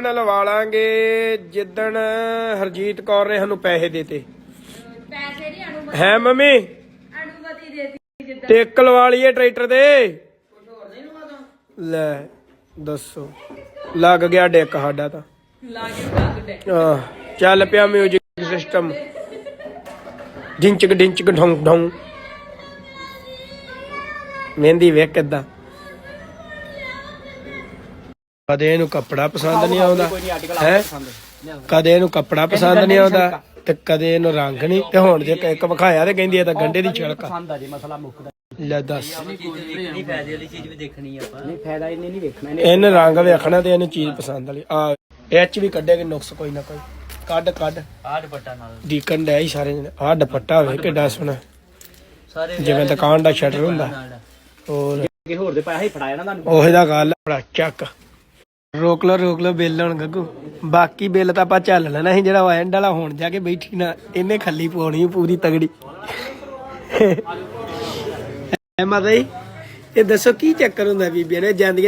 ਨਾਲ ਲਵਾ ਲਾਂਗੇ ਜਿੱਦਣ ਹਰਜੀਤ ਕੌਰ ਨੇ ਸਾਨੂੰ ਪੈਸੇ ਦੇਤੇ। ਪੈਸੇ ਨਹੀਂ ਅਣੂ ਹੈ ਮੰਮੀ? ਅਣੂਮਤੀ ਦੇਤੀ ਜਿੱਦਾਂ ਟਿੱਕ ਲਵਾ ਲਈਏ ਟਰੈਕਟਰ ਦੇ। ਲੈ ਦੱਸੋ। ਲੱਗ ਗਿਆ ਡਿੱਕ ਸਾਡਾ ਤਾਂ। ਆਹ, ਚੱਲ ਪਿਆ ਮਿਊਜ਼ਿਕ ਸਿਸਟਮ ਡਿੰਚਕ ਡਿੰਚਕ ਢੋਂ ਢੋਂ ਮਹਿੰਦੀ ਵੇਖ ਕਿੱਦਾਂ। ਕਦੇ ਇਹਨੂੰ ਕੱਪੜਾ ਪਸੰਦ ਨਹੀਂ ਆਉਂਦਾ। ਹੈ? ਕਦੇ ਇਹਨੂੰ ਕੱਪੜਾ ਪਸੰਦ ਨਹੀਂ ਆਉਂਦਾ ਤੇ ਕਦੇ ਇਹਨੂੰ ਰੰਗ ਨਹੀਂ। ਤੇ ਹੁਣ ਜੇ ਇੱਕ ਵਿਖਾਇਆ ਤੇ ਕਹਿੰਦੀ ਇਹ ਤਾਂ ਗੰਡੇ ਦੀ ਛਿਲਕ। ਆ। ਪਸੰਦ ਆ ਜੇ ਮਸਲਾ ਮੁੱਕਦਾ ਲੈ ਦੱਸ। ਨਹੀਂ ਫਾਇਦੇ ਵਾਲੀ ਚੀਜ਼ ਵੀ ਦੇਖਣੀ ਆਪਾਂ। ਨਹੀਂ ਫਾਇਦਾ ਇਹਨੇ ਨਹੀਂ ਵੇਖਣਾ ਇਹਨੇ ਇਹਨੇ ਰੰਗ ਵੇਖਣਾ ਤੇ ਇਹਨੂੰ ਚੀਜ਼ ਪਸੰਦ ਵਾਲੀ। ਆ ਇਹ ਚ ਵੀ ਕੱਢੇਗੇ ਨੁਕਸ ਕੋਈ ਨਾ ਕੋਈ। ਕੱਢ ਕੱਢ। ਆਹ ਦੁਪੱਟਾ ਨਾਲ। ਡੀਕਨ ਡੈ ਹੀ ਸਾਰੇ ਆ ਦੁਪੱਟਾ ਹੋਵੇ ਕਿੱਡਾ ਸੋਹਣਾ ਸਾਰੇ ਜਿਵੇਂ ਦੁਕਾਨ ਦਾ ਸ਼ਟਰ ਹੁੰਦਾ। ਹੋਰ। ਕਿ ਹੋਰ ਦੇ ਪੈਸੇ ਹੀ ਫੜਾਇਆ ਨਾ ਤੁਹਾਨੂੰ। ਉਹੇ ਦਾ ਗੱਲ ਬੜਾ ਚੱਕ। ਰੋਕ ਲੋ ਰੋਕ ਲੋ ਬਿੱਲ ਹੁਣ ਗੱਗੂ। ਬਾਕੀ ਬਿੱਲ ਤਾਂ ਆਪਾਂ ਚੱਲ ਲੈਣਾ ਸੀ, ਜਿਹੜਾ ਐਂਡ ਵਾਲਾ, ਹੁਣ ਜਾ ਕੇ ਬੈਠੀ ਨਾ, ਇਹਨੇ ਖੱਲੀ ਪਾਉਣੀ ਪੂਰੀ ਤਗੜੀ। ਐ ਮਾਤਾ ਜੀ, ਇਹ ਦੱਸੋ ਕੀ ਚੱਕਰ ਹੁੰਦਾ ਬੀਬੀਆਂ ਨੇ, ਜਾਂਦੀਆਂ